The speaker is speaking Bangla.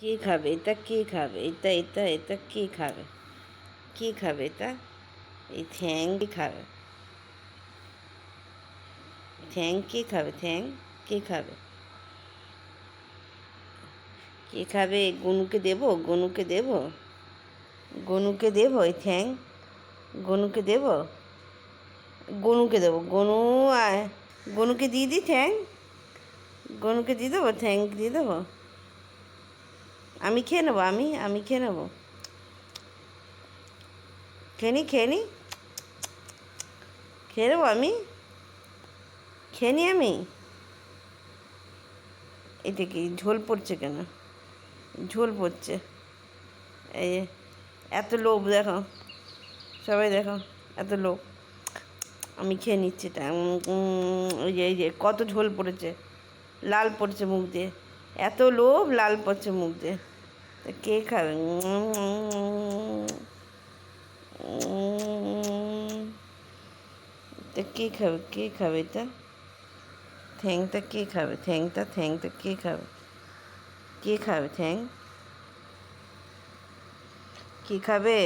কে খাবে? এটা কে খাবে? এটা এটা এটা কে খাবে? কে খাবে এটা? এই ঠ্যাং কে খাবে? ঠ্যাং কে খাবে? ঠ্যাং কে খাবে? কে খাবে? গনুকে দেবো? গনুকে দেবো? গনুকে দেবো? এই ঠ্যাং গনুকে দেবো? গনুকে দেবো। গনু গনুকে দিয়ে দিই ঠ্যাং? গনুকে দিয়ে দেবো? ঠ্যাং দিয়ে দেবো? আমি খেয়ে নেব, আমি আমি খেয়ে নেব। খেয়ে নি খেয়ে নি? খেয়ে নেব আমি? খেয়ে নি আমি? এটা কি ঝোল পড়ছে কেন? ঝোল পড়ছে। এই এত লোভ দেখো। সবাই দেখো, এত লোভ। আমি খেয়ে নিচ্ছি এটা। ওই যে, এই যে, কত ঝোল পড়েছে। লাল পড়ছে মুখ দিয়ে। এত লোভ, লাল পড়ছে মুখ দিয়ে। তা কে খাবে উম, তা কে খাবে কে খাবে এটা ঠ্যাংটা কে খাবে ঠ্যাংটা ঠ্যাংটা কে খাবে কে খাবে ঠ্যাং কে খাবে